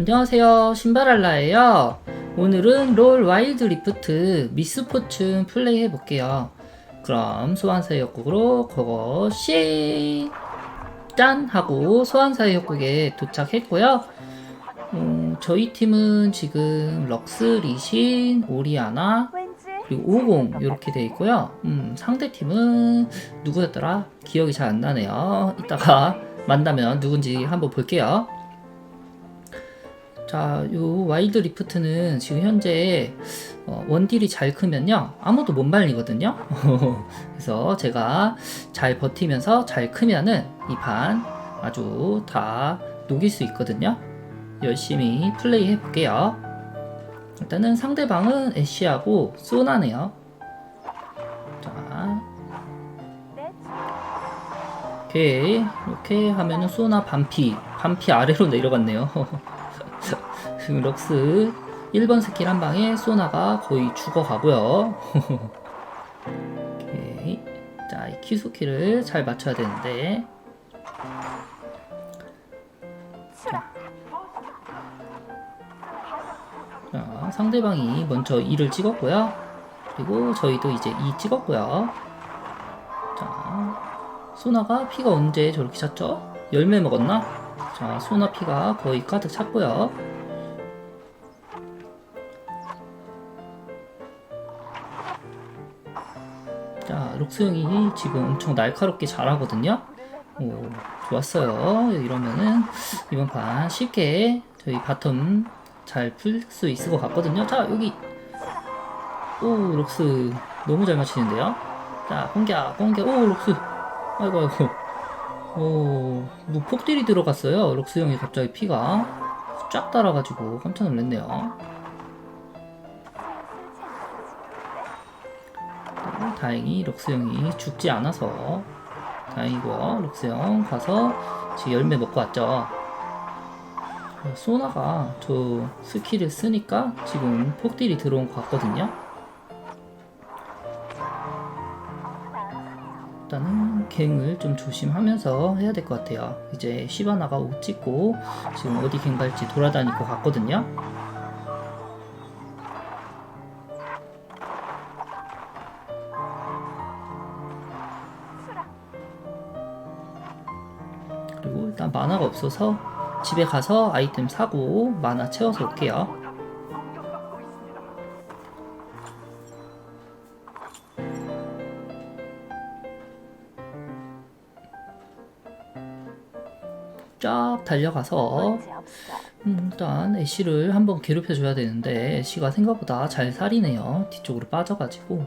안녕하세요 신발알라예요 오늘은 롤 와일드 리프트 미스포춘 플레이 해볼게요 그럼 소환사의 협곡으로 고고씨 짠 하고 소환사의 협곡에 도착했고요 음, 저희 팀은 지금 럭스, 리신, 오리아나 그리고 50 이렇게 돼 있고요. 음, 상대 팀은 누구였더라? 기억이 잘 안 나네요. 이따가 만나면 누군지 한번 볼게요. 자, 요 와일드 리프트는 지금 현재 어, 원딜이 잘 크면요 아무도 못 말리거든요. 그래서 제가 잘 버티면서 잘 크면은 이 판 아주 다 녹일 수 있거든요. 열심히 플레이 해볼게요. 일단은 상대방은 애쉬하고 소나네요. 자, 내 오케이. 이렇게 하면은 소나 반피, 반피 아래로 내려갔네요. 지금 럭스 1번 스킬 한 방에 소나가 거의 죽어가고요. 오케이. 자, 이 키스키를 잘 맞춰야 되는데. 자, 상대방이 먼저 2를 찍었고요. 그리고 저희도 이제 2 찍었고요. 자, 소나가 피가 언제 저렇게 찼죠? 열매 먹었나? 자, 소나 피가 거의 가득 찼고요. 형이 지금 엄청 날카롭게 잘하거든요. 오, 좋았어요. 이러면은 이번 판 쉽게 저희 바텀 잘 풀 수 있을 것 같거든요. 자, 여기 오, 록스 너무 잘 맞히는데요. 자, 공격, 공격. 오, 록스. 아이고, 아이고. 오, 뭐 폭딜이 들어갔어요. 록스 형이 갑자기 피가 쫙 달아가지고 깜짝 놀랐네요. 다행히 록스 형이 죽지 않아서 다행이고요. 록스 형 가서 지금 열매 먹고 왔죠. 어, 소나가 저 스킬을 쓰니까 지금 폭딜이 들어온 것 같거든요. 일단은 갱을 좀 조심하면서 해야 될 것 같아요. 이제 시바나가 옷 찍고 지금 어디 갱 갈지 돌아다닐 것 같거든요. 만화가 없어서 집에 가서 아이템 사고 만화 채워서 올게요. 쫙 달려가서. 음, 일단 애쉬를 한번 괴롭혀 줘야 되는데 애쉬가 생각보다 잘 살이네요. 뒤쪽으로 빠져가지고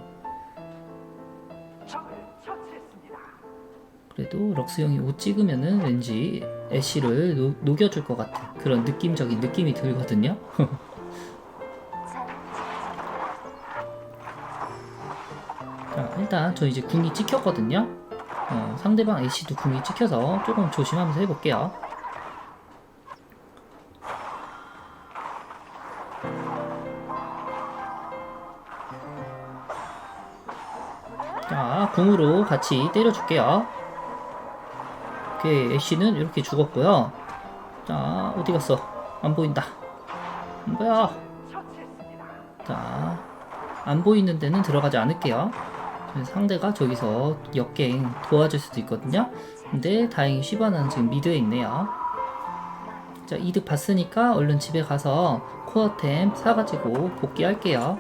그래도 럭스 형이 옷 찍으면은 왠지 애쉬를 노- 녹여줄 것 같은 그런 느낌적인 느낌이 들거든요. 잘 자, 일단 저 이제 궁이 찍혔거든요. 어, 상대방 애쉬도 궁이 찍혀서 조금 조심하면서 해볼게요. 자, 궁으로 같이 때려줄게요. 오케이, 애쉬는 이렇게 죽었고요. 자, 어디 갔어? 안 보인다. 뭐야? 자, 안 보이는 데는 들어가지 않을게요. 상대가 저기서 역갱 도와줄 수도 있거든요. 근데 다행히 시바나는 지금 미드에 있네요. 자, 이득 봤으니까 얼른 집에 가서 코어템 사가지고 복귀할게요.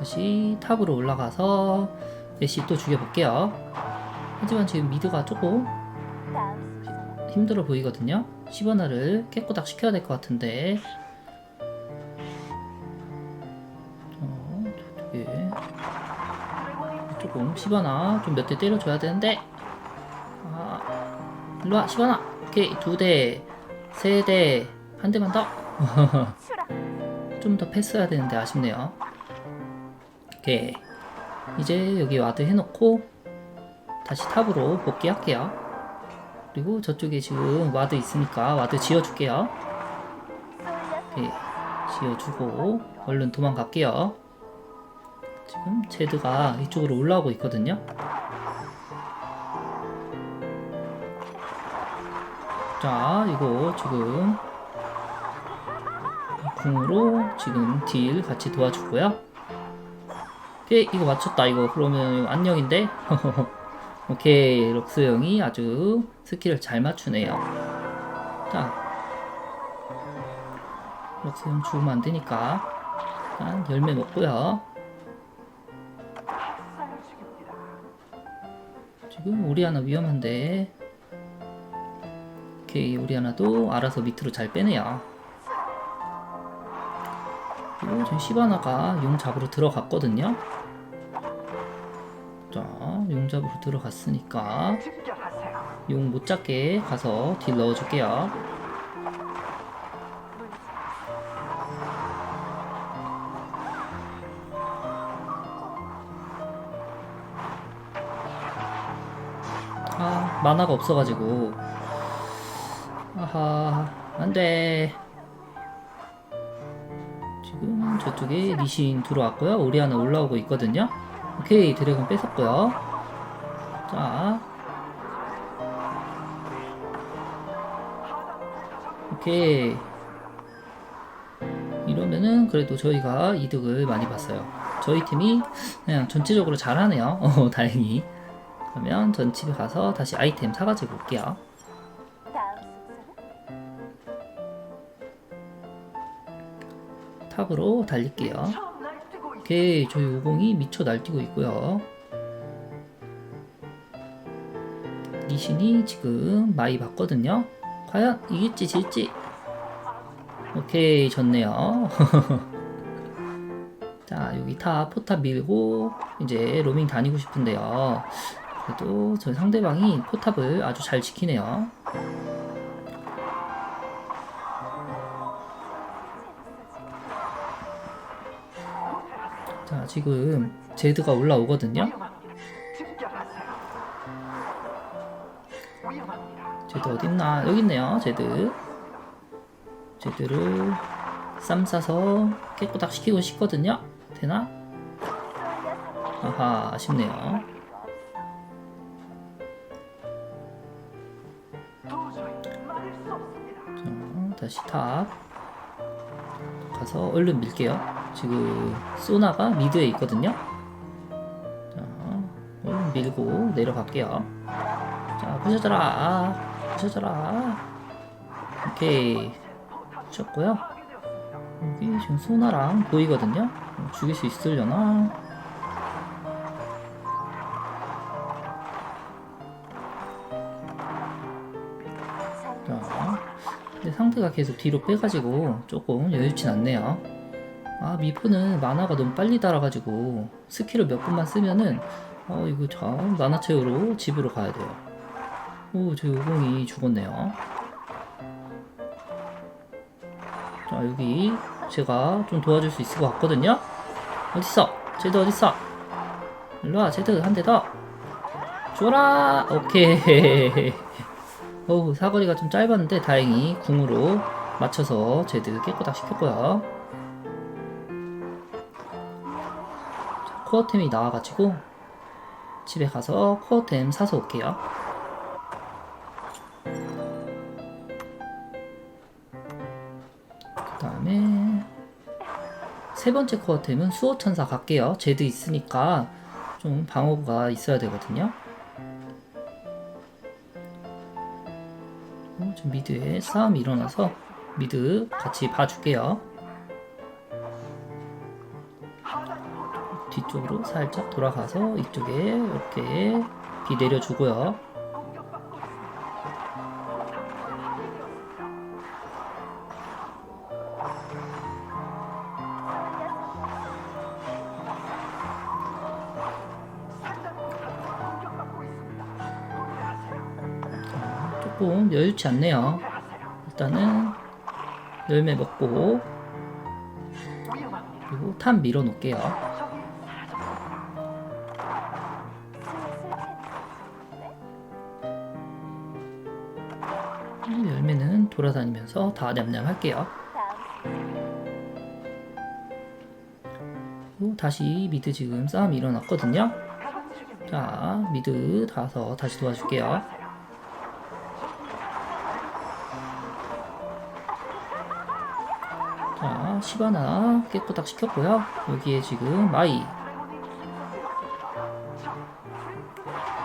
다시 탑으로 올라가서 애쉬 또 죽여볼게요. 하지만 지금 미드가 조금. 힘들어 보이거든요. 시바나를 깨꼬닥 시켜야 될 것 같은데. 어, 저쪽에 조금 시바나 좀 몇 대 때려줘야 되는데. 아, 일로와 시바나. 오케이 두 대, 세 대, 한 대만 더. 좀 더 패스해야 되는데 아쉽네요. 오케이. 이제 여기 와드 해놓고 다시 탑으로 복귀할게요. 그리고 저쪽에 지금 와드 있으니까 와드 지어줄게요. 오케이. 지어주고 얼른 도망갈게요. 지금 제드가 이쪽으로 올라오고 있거든요. 자, 이거 지금 궁으로 지금 딜 같이 도와주고요. 오케이, 이거 맞췄다. 이거 그러면 이거 안녕인데? 오케이, 럭스 형이 아주 스킬을 잘 맞추네요. 자, 럭스 형 죽으면 안 되니까 일단 열매 먹고요. 지금 우리 하나 위험한데 오케이 우리 하나도 알아서 밑으로 잘 빼네요 그리고 지금 시바나가 용 잡으러 들어갔거든요 잡으러 들어갔으니까 용 못 잡게 가서 딜 넣어줄게요. 아 만화가 없어가지고. 아하 안 돼. 지금 저쪽에 리신 들어왔고요. 우리 하나 올라오고 있거든요. 오케이 드래곤 뺏었고요 자 오케이 이러면은 그래도 저희가 이득을 많이 봤어요 저희 팀이 그냥 전체적으로 잘하네요 어 다행히 그러면 전 집에 가서 다시 아이템 사가지고 올게요. 탑으로 달릴게요. 오케이, 저희 우봉이 미쳐 날뛰고 있고요. 리신이 지금 많이 봤거든요. 과연 이길지 질지? 오케이, 졌네요. 자, 여기 탑 포탑 밀고 이제 로밍 다니고 싶은데요. 그래도 저 상대방이 포탑을 아주 잘 지키네요. 자, 지금 제드가 올라오거든요. 어딨나? 여기 있네요, 제드. 제드를 쌈 싸서 깨꼬닥 시키고 싶거든요. 되나? 아하, 아쉽네요. 자, 다시 탑 가서 얼른 밀게요. 지금 소나가 미드에 있거든요. 자, 얼른 밀고 내려갈게요. 자, 부셔져라, 부셔져라. 오케이, 부셨고요. 여기 지금 소나랑 보이거든요. 어, 죽일 수 있으려나? 자, 근데 상대가 계속 뒤로 빼가지고 조금 여유치 않네요. 아 미포는 만화가 너무 빨리 달아가지고 스킬을 몇 분만 쓰면은 어 이거 참 만화 채우러 집으로 가야 돼요. 오제 우공이 죽었네요. 자 여기 제가 좀 도와줄 수 있을 것 같거든요. 어딨어? 제드 어딨어? 일로와 제드 한 대 더. 죽어라. 오케이. 어우 사거리가 좀 짧았는데 다행히 궁으로 맞춰서 제드 깨끗하게 시켰고요 자, 코어템이 나와가지고 집에 가서 코어템 사서 올게요 세 번째 코어템은 수호천사 갈게요 제드 있으니까 좀 방어구가 있어야 되거든요 어, 미드에 싸움이 일어나서 미드 같이 봐줄게요. 뒤쪽으로 살짝 돌아가서 이쪽에 이렇게 비 내려주고요. 여유치 않네요. 일단은 열매 먹고 그리고 탑 밀어 놓을게요. 슬슬 열매는 돌아다니면서 다 냠냠 할게요. 다시 미드 지금 싸움 일어났거든요. 자, 미드 다서 다시 도와줄게요. 시바나 깨끗딱 시켰고요. 여기에 지금 마이.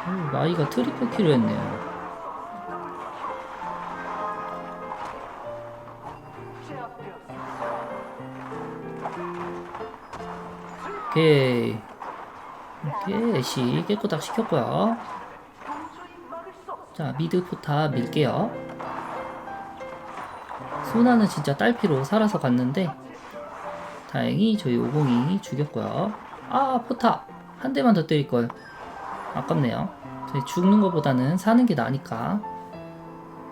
오, 마이가 트리플 킬을 했네요. 오케이. 오케이, 애쉬 깨끗딱 시켰고요. 자, 미드 포탑 밀게요. 소나는 진짜 딸피로 살아서 갔는데 다행히 저희 오공이 죽였고요. 아 포탑 한 대만 더 때릴 걸 아깝네요. 저희 죽는 것보다는 사는 게 나니까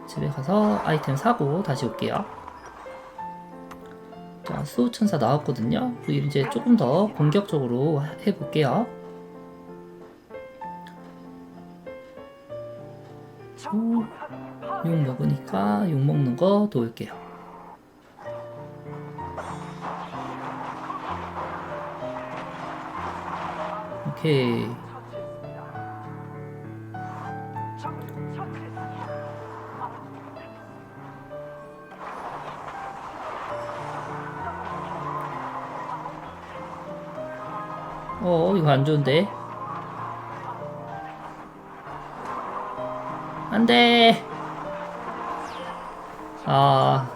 집에 가서 아이템 사고 다시 올게요. 자 수호천사 나왔거든요. 우리 이제 조금 더 공격적으로 해볼게요. 오, 욕 먹으니까 욕 먹는 거 도울게요. 오케이. 어, 이거 안 좋은데. 안 돼! 아,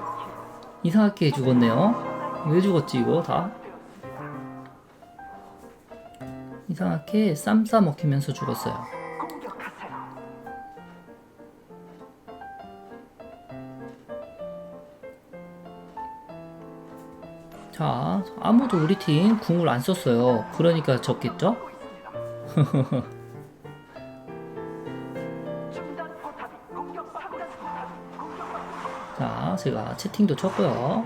이상하게 죽었네요. 왜 죽었지, 이거 다? 이상하게 쌈 싸 먹히면서 죽었어요. 자, 아무도 우리 팀 궁을 안 썼어요. 그러니까 졌겠죠? 자, 제가 채팅도 쳤고요.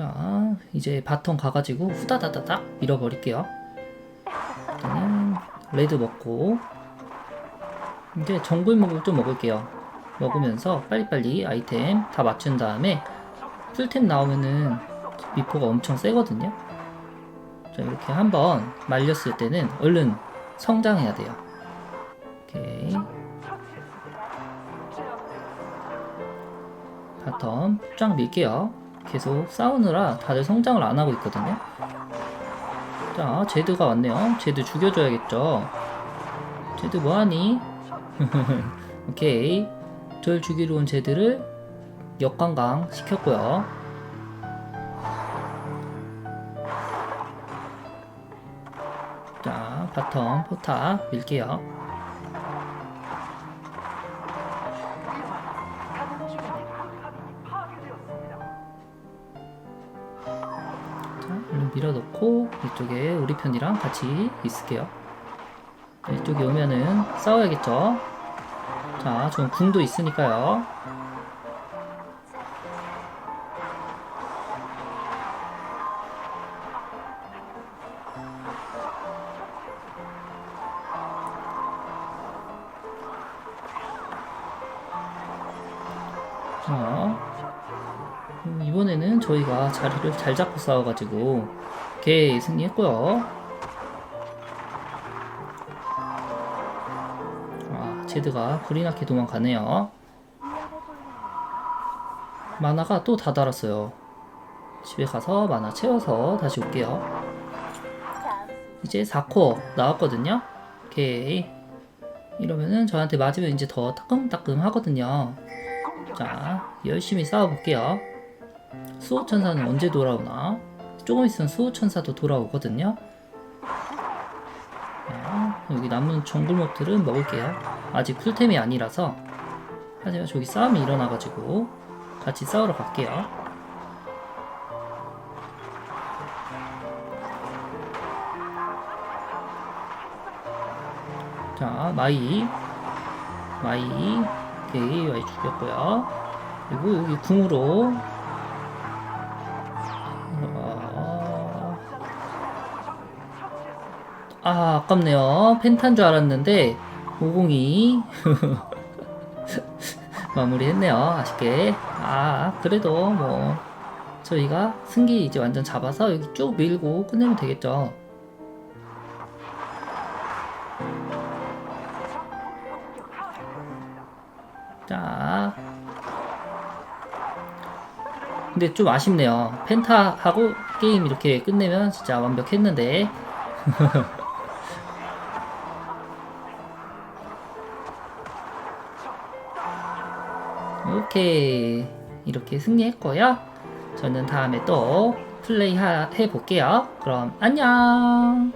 자, 이제 바텀 가가지고 후다다다닥 밀어버릴게요. 레드 먹고 이제 정글목을 좀 먹을게요. 먹으면서 빨리빨리 아이템 다 맞춘 다음에 풀템 나오면은 미포가 엄청 세거든요. 자, 이렇게 한번 말렸을 때는 얼른 성장해야 돼요. 오케이. 바텀 쫙 밀게요. 계속 싸우느라 다들 성장을 안 하고 있거든요. 자, 제드가 왔네요. 제드 죽여줘야겠죠. 제드 뭐하니? 오케이. 절 죽이러 온 제드를 역관광 시켰고요. 자, 바텀 포탑 밀게요. 밀어넣고 이쪽에 우리 편이랑 같이 있을게요. 자, 이쪽에 오면은 싸워야겠죠. 자, 전 궁도 있으니까요. 자, 음, 이번에는 저희가 자리를 잘 잡고 싸워가지고 오케이 승리했고요. 아, 제드가 불이 나게 도망가네요. 만화가 또 다 달았어요. 집에 가서 만화 채워서 다시 올게요. 이제 4코어 나왔거든요. 오케이. 이러면은 저한테 맞으면 이제 더 따끔따끔 하거든요. 자, 열심히 싸워볼게요. 수호천사는 언제 돌아오나? 조금 있으면 수호천사도 돌아오거든요. 자, 여기 남은 정글목들은 먹을게요. 아직 풀템이 아니라서. 하지만 저기 싸움이 일어나가지고 같이 싸우러 갈게요. 자, 마이. 마이. 오케이, 마이 죽였고요. 그리고 여기 궁으로. 아, 아깝네요. 펜탄 줄 알았는데, 502. 마무리했네요. 아쉽게. 아, 그래도 뭐, 저희가 승기 이제 완전 잡아서 여기 쭉 밀고 끝내면 되겠죠. 자. 근데 좀 아쉽네요. 펜타하고 게임 이렇게 끝내면 진짜 완벽했는데. 오케이. 이렇게 승리했고요. 저는 다음에 또 플레이 하- 해볼게요. 그럼 안녕!